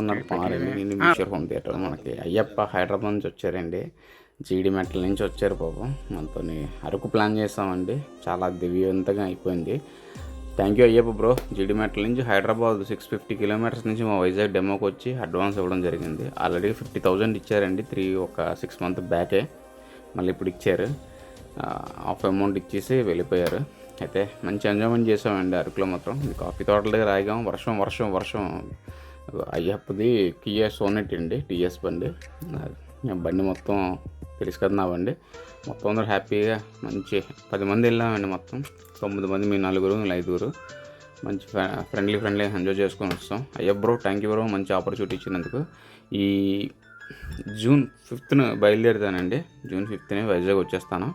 ఉన్నారు బాగున్నారండి నేను మిషర్ హోమ్ థియేటర్ మనకి. అయ్యప్ప హైదరాబాద్ నుంచి వచ్చారండి. జీడి మెట్ల నుంచి వచ్చారు పాపం మనతో అరకు ప్లాన్ చేస్తామండి చాలా దివ్యవంతంగా అయిపోయింది. Thank you Ayyappa bro. Jeedimetla నుంచి హైదరాబాద్ సిక్స్ ఫిఫ్టీ కిలోమీటర్స్ నుంచి మా వైజాగ్ డెమోకి వచ్చి అడ్వాన్స్ ఇవ్వడం జరిగింది. ఆల్రెడీ ఫిఫ్టీ థౌజండ్ ఇచ్చారండి. త్రీ ఒక సిక్స్ మంత్ బ్యాకే మళ్ళీ ఇప్పుడు ఇచ్చారు. హాఫ్ అమౌంట్ ఇచ్చేసి వెళ్ళిపోయారు. అయితే మంచి ఎంజాయ్మెంట్ చేసామండి అరకులో మాత్రం. ఇది కాఫీ తోటల దగ్గర ఆగాం వర్షం వర్షం వర్షం. అయ్యప్పది కియా సోనెట్ అండి టీఎస్ బండి. బండి మొత్తం తెలుసు కదా నా బండి. మొత్తం అందరూ హ్యాపీగా మంచి పది మంది వెళ్ళామండి మొత్తం. తొమ్మిది మంది మీ నలుగురు వీళ్ళు ఐదుగురు. మంచి ఫ్రెండ్లీ ఫ్రెండ్లీ ఎంజాయ్ చేసుకొని వస్తాం. అయ్యా బ్రో థ్యాంక్ యూ బ్రో మంచి ఆపర్చునిటీ ఇచ్చినందుకు. ఈ జూన్ ఫిఫ్త్న బయలుదేరుతానండి. జూన్ ఫిఫ్త్నే వైజాగ్ వచ్చేస్తాను.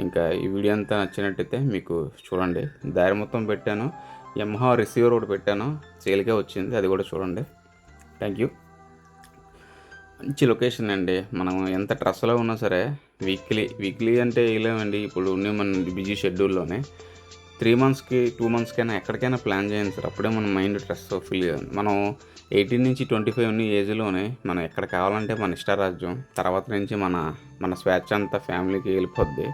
ఇంకా ఈ వీడియో అంతా నచ్చినట్టయితే మీకు చూడండి. దారి మొత్తం పెట్టాను. యమహా రిసీవర్ ఒకటి పెట్టాను. సేల్గా వచ్చింది. అది కూడా చూడండి. థ్యాంక్ యూ మంచి లొకేషన్ అండి. మనం ఎంత ట్రస్లో ఉన్నా సరే వీక్లీ వీక్లీ అంటే వేయలేమండి ఇప్పుడు ఉన్న మన బిజీ షెడ్యూల్లోనే త్రీ మంత్స్కి టూ మంత్స్కైనా ఎక్కడికైనా ప్లాన్ చేయండి సార్. అప్పుడే మన మైండ్ స్ట్రెస్ ఫీల్ మనం ఎయిటీన్ నుంచి ట్వంటీ ఫైవ్ ఉన్న ఏజ్లోనే మనం ఎక్కడ కావాలంటే మన ఇష్టారాజ్యం తర్వాత నుంచి మన మన స్వేచ్ఛ అంతా ఫ్యామిలీకి వెళ్ళిపోద్ది.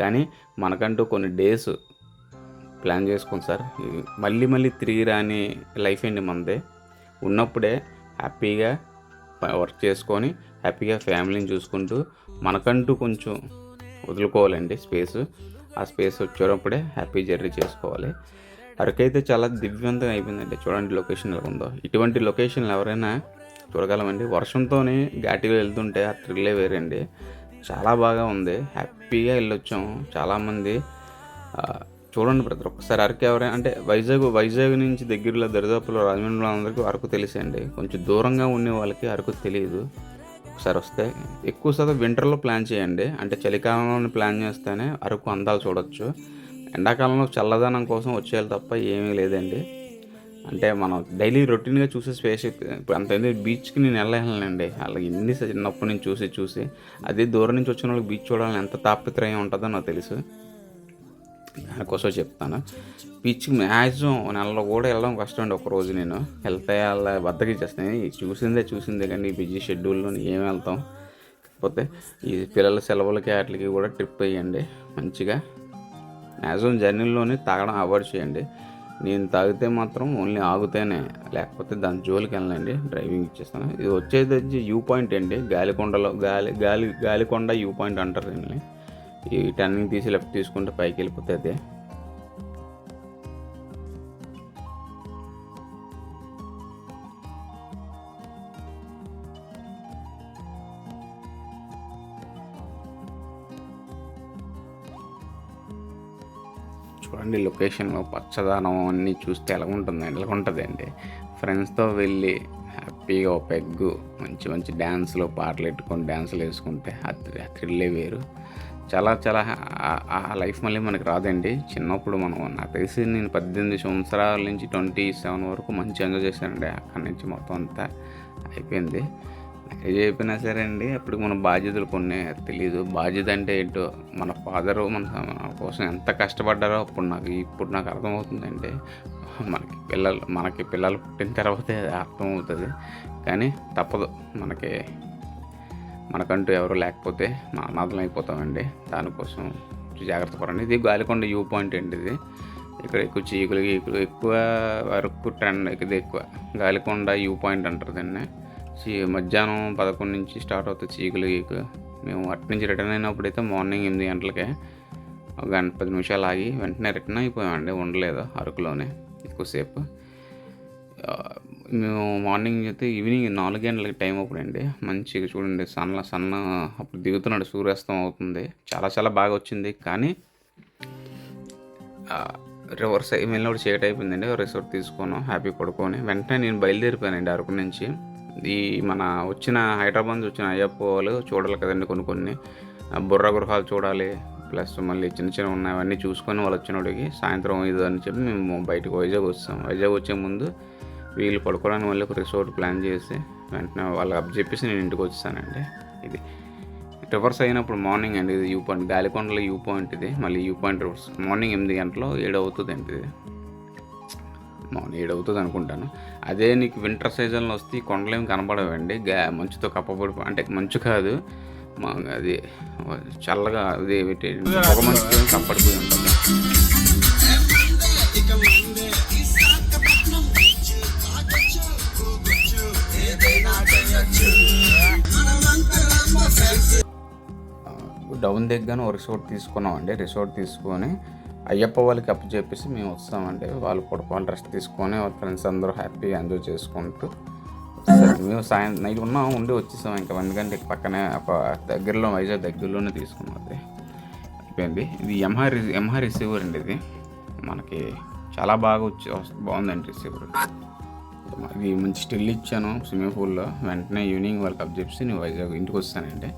కానీ మనకంటూ కొన్ని డేస్ ప్లాన్ చేసుకోండి సార్. మళ్ళీ మళ్ళీ తిరిగి రాని లైఫ్ అండి మనదే. ఉన్నప్పుడే హ్యాపీగా వర్క్ చేసుకొని హ్యాపీగా ఫ్యామిలీని చూసుకుంటూ మనకంటూ కొంచెం వదులుకోవాలండి స్పేస్. ఆ స్పేస్ వచ్చేటప్పుడే హ్యాపీ జర్నీ చేసుకోవాలి. అరకైతే చాలా దివ్యవంతంగా అయిపోయిందండి. చూడండి లొకేషన్ ఎలా ఉందో. ఇటువంటి లొకేషన్లు ఎవరైనా చూడగలమండి. వర్షంతోనే ఘాటిగా వెళ్తుంటే ఆ థ్రిల్లే వేరండి. చాలా బాగా ఉంది. హ్యాపీగా వెళ్ళొచ్చాము చాలామంది చూడండి బ్రదర్ ఒక్కసారి అరకు ఎవరైనా అంటే వైజాగ్ వైజాగ్ నుంచి దగ్గరలో దరిదాపులో రాజమండ్రిలో అందరికీ అరకు తెలిసండి. కొంచెం దూరంగా ఉండే వాళ్ళకి అరకు తెలియదు. ఒకసారి వస్తే ఎక్కువ శాతం వింటర్లో ప్లాన్ చేయండి. అంటే చలికాలంలో ప్లాన్ చేస్తేనే అరకు అందాలు చూడొచ్చు. ఎండాకాలంలో చల్లదనం కోసం వచ్చేయాలి తప్ప ఏమీ లేదండి. అంటే మనం డైలీ రొటీన్గా చూసే స్పేస్ ఇప్పుడు అంత బీచ్కి నేను వెళ్ళలేనండి అలా ఎన్ని చిన్నప్పటి నుంచి చూసి చూసి అదే దూరం నుంచి వచ్చిన వాళ్ళకి బీచ్ చూడాలని ఎంత తాపత్రయం ఉంటుందో నాకు తెలుసు. దానికోసం చెప్తాను. బీచ్కి మ్యాక్సిమం నెలలో కూడా వెళ్ళడం కష్టం అండి ఒక రోజు నేను. వెళ్తే అలా బద్దకిచ్చేస్తాను చూసిందే చూసిందే కానీ ఈ బిజీ షెడ్యూల్లో ఏం వెళ్తాం. కాకపోతే ఈ పిల్లల సెలవులకి వాటికి కూడా ట్రిప్ వేయండి. మంచిగా. మ్యాక్సిమం జర్నీలోనే తాగడం అవాయిడ్ చేయండి. నేను తాగితే మాత్రం ఓన్లీ ఆగుతేనే లేకపోతే దాని జోలికి వెళ్ళండి డ్రైవింగ్ ఇచ్చేస్తాను. ఇది వచ్చేది వచ్చి యూ పాయింట్ అండి గాలికొండలో గాలి గాలి గాలికొండ యూ పాయింట్ అంటారు దీన్ని. ఈ టర్నింగ్ తీసి లెఫ్ట్ తీసుకుంటే పైకి వెళ్ళిపోతే అదే. చూడండి లొకేషన్లో పచ్చదనం అన్నీ చూస్తే ఎలా ఉంటుంది ఎలా ఉంటుందండి ఫ్రెండ్స్తో వెళ్ళి హ్యాపీగా ఒక పెగ్గు మంచి మంచి డ్యాన్స్లో పాటలు పెట్టుకొని డ్యాన్సులు వేసుకుంటే ఆ థ్రిల్లే వేరు. చాలా చాలా ఆ- లైఫ్ మళ్ళీ మనకి రాదండి. చిన్నప్పుడు మనం నాకు తెలిసి నేను పద్దెనిమిది సంవత్సరాల నుంచి ట్వంటీ సెవెన్ వరకు మంచి ఎంజాయ్ చేశానండి. అక్కడి నుంచి మొత్తం అంతా అయిపోయింది. మ్యారేజ్ అయిపోయినా సరే అండి అప్పుడు మన బాధ్యతలు కొన్ని తెలియదు బాధ్యత అంటే ఏంటో మన ఫాదరు మన కోసం ఎంత కష్టపడ్డారో అప్పుడు నాకు ఇప్పుడు నాకు అర్థమవుతుందండి. మనకి పిల్లలు మనకి పిల్లలు పుట్టిన తర్వాతే అది అర్థమవుతుంది. కానీ తప్పదు మనకి మనకంటూ ఎవరు లేకపోతే మా అనాథం అయిపోతామండి దానికోసం జాగ్రత్త పడండి. ఇది గాలికొండ వ్యూ పాయింట్ అండి ఇది. ఇక్కడ ఎక్కువ చీకులు గీకులు ఎక్కువ వరకు ట్రెండ్ ఇది ఎక్కువ. గాలికొండ వ్యూ పాయింట్ అంటారు దీన్ని. చీ మధ్యాహ్నం పదకొండు నుంచి స్టార్ట్ అవుతుంది చీకులు గీకులు. మేము అటు నుంచి రిటర్న్ అయినప్పుడు అయితే మార్నింగ్ ఎనిమిది గంటలకే ఒక గంట పది నిమిషాలు ఆగి వెంటనే రిటర్న్ అయిపోయామండి ఉండలేదు అరకులోనే. ఎక్కువసేపు. మేము మార్నింగ్ అయితే ఈవినింగ్ నాలుగు గంటలకి టైం అప్పుడు అండి మంచిగా చూడండి సన్న సన్న అప్పుడు దిగుతున్నాడు సూర్యాస్తం అవుతుంది. చాలా చాలా బాగా వచ్చింది. కానీ రివర్స్ అయ్యి వెళ్ళినప్పుడు చీకటి అయిపోయిందండి. రిసార్ట్ తీసుకున్నాం హ్యాపీ పడుకొని. వెంటనే నేను బయలుదేరిపోయానండి అరకు నుంచి. ఈ మన వచ్చిన హైదరాబాద్ నుంచి వచ్చిన అయ్యప్ప వాళ్ళు చూడాలి కదండి కొన్ని కొన్ని. బుర్ర గృహాలు చూడాలి ప్లస్ మళ్ళీ చిన్న చిన్న ఉన్నాయి అవన్నీ చూసుకొని వాళ్ళు వచ్చినోడికి సాయంత్రం ఇది అని చెప్పి మేము బయటకు వైజాగ్ వస్తాం. వైజాగ్ వచ్చే ముందు వీళ్ళు పడుకోవడానికి మళ్ళీ ఒక రిసార్ట్ ప్లాన్ చేసి వెంటనే వాళ్ళు అప్ చెప్పేసి నేను ఇంటికి వచ్చేసానండి. ఇది రివర్స్ అయినప్పుడు మార్నింగ్ అండి ఇది యూ పాయింట్ గాలికొండలో యూ పాయింట్ ఇది మళ్ళీ యూ పాయింట్ రివర్స్. మార్నింగ్ ఎనిమిది గంటలో ఏడు అవుతుంది అండి ఇది. మార్నింగ్ ఏడు అవుతుంది అనుకుంటాను. అదే నీకు వింటర్ సీజన్లో వస్తే ఈ కొండలు ఏమి కనపడవండి గా మంచుతో కప్పబడి అంటే మంచు కాదు మా అది చల్లగా అది ఒక మంచుతో కప్పడిపోయి ఉంటుంది. డౌన్ దగ్గర ఒక రిసార్ట్ తీసుకున్నామండి. రిసార్ట్ తీసుకొని అయ్యప్ప వాళ్ళకి అప్పు చెప్పేసి మేము వస్తామండి. వాళ్ళు పడుకోవాలి రెస్ట్ తీసుకొని వాళ్ళ ఫ్రెండ్స్ అందరూ హ్యాపీగా ఎంజాయ్ చేసుకుంటూ మేము సాయం నైట్ ఉన్నాం ఉండి వచ్చేసాం ఇంకా. ఎందుకంటే పక్కనే ఒక దగ్గరలో వైజాగ్ దగ్గరలోనే తీసుకున్నది. అయిపోయింది. ఇది ఎంహా రి ఎంహా రిసీవర్ అండి ఇది. మనకి చాలా బాగా వచ్చి వస్తు- బాగుందండి రిసీవర్. ఇది మంచి స్టిల్ ఇచ్చాను స్విమ్మింగ్ పూల్లో. వెంటనే ఈవినింగ్ వాళ్ళకి అప్ చెప్పి నేను వైజాగ్ ఇంటికి వస్తానంటే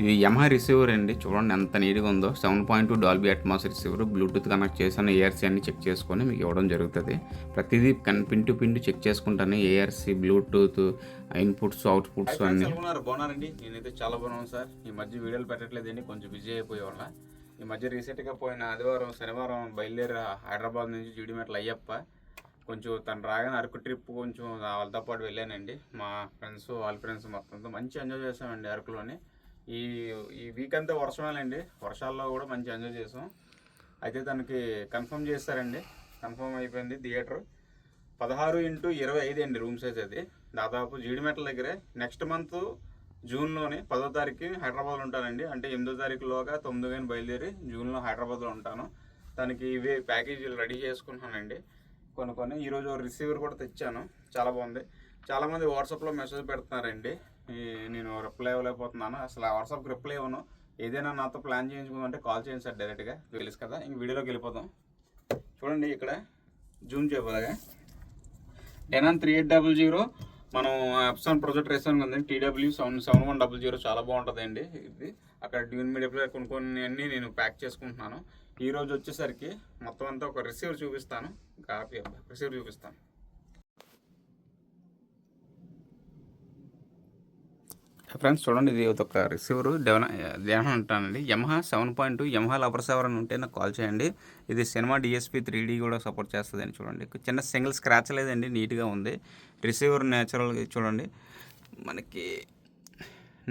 ఇది యమహా రిసీవర్ అండి. చూడండి ఎంత నీట్గా ఉందో. Seven point two Dolby Atmos receiver Bluetooth connect చేశాను ఏఆర్సీ అన్ని చెక్ చేసుకొని మీకు ఇవ్వడం జరుగుతుంది. ప్రతిదీ కన్ పిన్ టు పిన్ చెక్ చేసుకుంటాను. ఏఆర్సీ బ్లూటూత్ ఇన్పుట్స్ అవుట్పుట్స్ అన్ని. బాగున్నారండి? నేనైతే చాలా బాగున్నాను సార్. ఈ మధ్య వీడియోలు పెట్టట్లేదండి. కొంచెం బిజీ అయిపోయే వాళ్ళ. ఈ మధ్య రీసెంట్గా పోయిన ఆదివారం శనివారం బయలుదేరి హైదరాబాద్ నుంచి జీడిమెట్ల అయ్యప్ప. కొంచెం తను రాగానే అరకు ట్రిప్ కొంచెం వాళ్ళతో పాటు వెళ్ళానండి. మా ఫ్రెండ్స్ వాళ్ళ ఫ్రెండ్స్ మొత్తంతో మంచి ఎంజాయ్ చేసామండి అరకులోని. ఈ ఈ వీక్ అంతా వర్షమేనండి వర్షాల్లో కూడా మంచి ఎంజాయ్ చేసాం. అయితే తనకి కన్ఫర్మ్ చేస్తారండి. కన్ఫర్మ్ అయిపోయింది థియేటర్ పదహారు ఇంటూ ఇరవై ఐదు అండి రూమ్ సైజ్ అది. దాదాపు జీడిమెట్ల దగ్గరే. నెక్స్ట్ మంత్ జూన్లోని పదో తారీఖు హైదరాబాద్లో ఉంటానండి. అంటే ఎనిమిదో తారీఖులోగా తొమ్మిదో కానీ బయలుదేరి జూన్లో హైదరాబాద్లో ఉంటాను. తనకి ఇవే ప్యాకేజీలు రెడీ చేసుకుంటానండి కొనుక్కొని ఈరోజు రిసీవర్ కూడా తెచ్చాను. చాలా బాగుంది. చాలామంది వాట్సాప్లో మెసేజ్ పెడుతున్నారండి. నేను రిప్లై ఇవ్వలేకపోతున్నాను. అసలు వాట్సాప్కి రిప్లై ఇవ్వను. ఏదైనా నాతో ప్లాన్ చేయించుకుందంటే కాల్ చేయండి సార్ డైరెక్ట్గా తెలుసు కదా. ఇంక వీడియోలోకి వెళ్ళిపోతాం చూడండి ఇక్కడ. Zoom చేయబోదాగా. Denon three eight double zero మనం ఎప్సాన్ ప్రొజెక్ట్ రేసాను కదండి TW seven seven one double zero చాలా బాగుంటుందండి. ఇది అక్కడ డ్యూన్ మీడియా కొన్ని కొన్ని అన్నీ నేను ప్యాక్ చేసుకుంటున్నాను. ఈ రోజు వచ్చేసరికి మొత్తం అంతా ఒక రిసీవర్ చూపిస్తాను. కాపీ రిసీవర్ చూపిస్తాను. ఫ్రెండ్స్ చూడండి ఇది ఒక రిసీవర్ డెవన దేవన అంటానండి. Yamaha seven point two Yamaha lover seven అని ఉంటే నాకు కాల్ చేయండి. ఇది సినిమా డిఎస్పీ త్రీ డీ కూడా సపోర్ట్ చేస్తుందని చూడండి. చిన్న సింగిల్ స్క్రాచ్ లేదండి నీట్గా ఉంది. రిసీవర్ న్యాచురల్ చూడండి. మనకి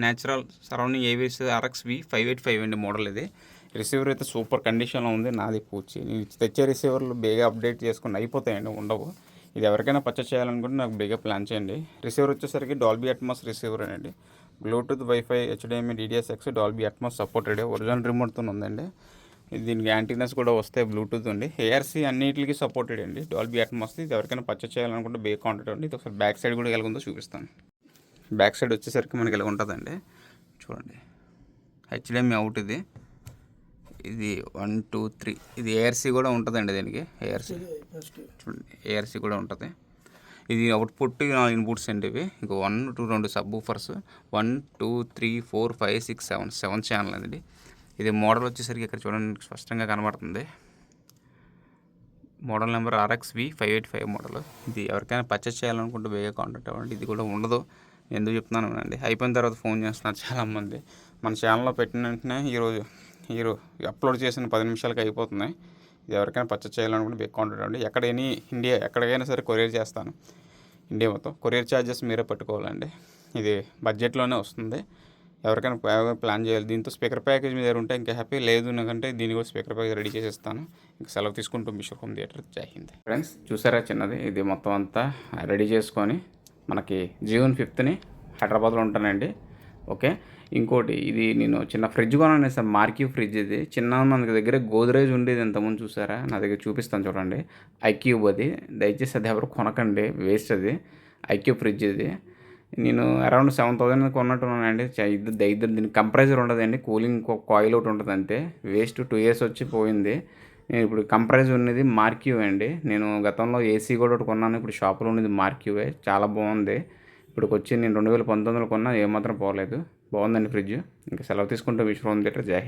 natural surrounding AVS RX V five eight five అండి మోడల్ ఇది. రిసీవర్ అయితే సూపర్ కండిషన్లో ఉంది. నాది పూచి. నేను తెచ్చే రిసీవర్లు బేగా అప్డేట్ చేసుకుని అయిపోతాయండి ఉండవు. ఇది ఎవరికైనా పర్చేస్ చేయాలనుకుంటే నాకు బేగా ప్లాన్ చేయండి. రిసీవర్ వచ్చేసరికి డాల్బీ అట్మాస్ రిసీవర్ అండి. Bluetooth wifi HDMI DTS X Dolby Atmos supported original రిమోట్తో ఉందండి. దీనికి యాంటీనస్ కూడా వస్తాయి బ్లూటూత్ ఉంది. ఏఆర్సీ అన్నిటికి సపోర్టెడ్ అండి. డాల్బీ అట్మాస్ ఇది ఎవరికైనా పర్చేస్ చేయాలనుకుంటే బే కాంటాక్ట్ అండి ఇది ఒకసారి బ్యాక్ సైడ్ కూడా ఎలాగుందో చూపిస్తాను. బ్యాక్ సైడ్ వచ్చేసరికి మనకి ఇలా ఉంటుందండి చూడండి. హెచ్డిఎంఐ అవుట్ ఇది. ఇది వన్ టూ త్రీ. ఇది ఏఆర్సీ కూడా ఉంటుందండి దీనికి ఏఆర్సీ చూడండి ఏఆర్సీ కూడా ఉంటుంది. ఇది అవుట్పుట్ నాలుగు ఇన్పుట్స్ అండి ఇవి. ఇంకో వన్ టూ రెండు subwoofers one two three four five six seven. Seven channel అండి. ఇది మోడల్ వచ్చేసరికి ఇక్కడ చూడండి స్పష్టంగా కనబడుతుంది. Model number RX V five eight five model. ఇది ఎవరికైనా పర్చేస్ చేయాలనుకుంటే వేరే కాంటాక్ట్ అవ్వండి. ఇది కూడా ఉండదు. ఎందుకు చెప్తున్నాను అండి అయిపోయిన తర్వాత ఫోన్ చేస్తున్నారు చాలామంది. మన ఛానల్లో పెట్టిన వెంటనే ఈరోజు మీరు అప్లోడ్ చేసిన పది నిమిషాలకి అయిపోతున్నాయి. ఇది ఎవరికైనా పర్చేస్ చేయాలనుకుంటే బిగ్ కాంటాక్ట్ అండి ఎక్కడ ఎనీ ఇండియా ఎక్కడికైనా సరే కొరియర్ చేస్తాను. ఇండియా మొత్తం కొరియర్ ఛార్జెస్ మీరే పెట్టుకోవాలండి. ఇది బడ్జెట్లోనే వస్తుంది. ఎవరికైనా ప్లాన్ చేయాలి. దీంతో స్పీకర్ ప్యాకేజ్ మీద ఉంటే ఇంకా హ్యాపీ. లేదు ఎందుకంటే దీన్ని కూడా స్పీకర్ ప్యాకేజ్ రెడీ చేసేస్తాను. ఇంకా సెలవు తీసుకుంటూ మిషో హోమ్ థియేటర్. జై ఫ్రెండ్స్ చూసారా చిన్నది? ఇది మొత్తం అంతా రెడీ చేసుకొని మనకి జూన్ ఫిఫ్త్ని హైదరాబాద్లో ఉంటానండి. ఓకే? ఇంకోటి ఇది నేను చిన్న ఫ్రిడ్జ్ కొన్నాను సార్ మార్క్యూ ఫ్రిడ్జ్ ఇది. చిన్న మన దగ్గర గోద్రేజ్ ఉండేది ఇంతకుముందు చూసారా? నా దగ్గర చూపిస్తాను చూడండి. ఐక్యూబ్ అది. దయచేసి అది ఎవరు కొనకండి వేస్ట్ అది. ఐక్యూ ఫ్రిడ్జ్ ఇది. నేను అరౌండ్ సెవెన్ థౌసండ్ కొన్నట్టున్నానండి. ఇద్దరు ఇద్దరు దీనికి కంప్రెసర్ ఉండదండి కూలింగ్ కాయిల్ ఒకటి ఉంటుంది అంతే. వేస్ట్ టూ ఇయర్స్ వచ్చి పోయింది. నేను ఇప్పుడు కంప్రెసర్ ఉన్నది మార్క్యూ అండి. నేను గతంలో ఏసీ కూడా ఒకటి కొన్నాను ఇప్పుడు షాప్లో ఉన్నది మార్క్యూవే చాలా బాగుంది. ఇప్పుడు వచ్చి నేను రెండు వేల పంతొమ్మిదిలో కొన్నా ఏమాత్రం పోలేదు. బాగుందండి ఫ్రిడ్జ్. ఇంకా సెలవు తీసుకుంటూ. విశ్వం థియేటర్. జై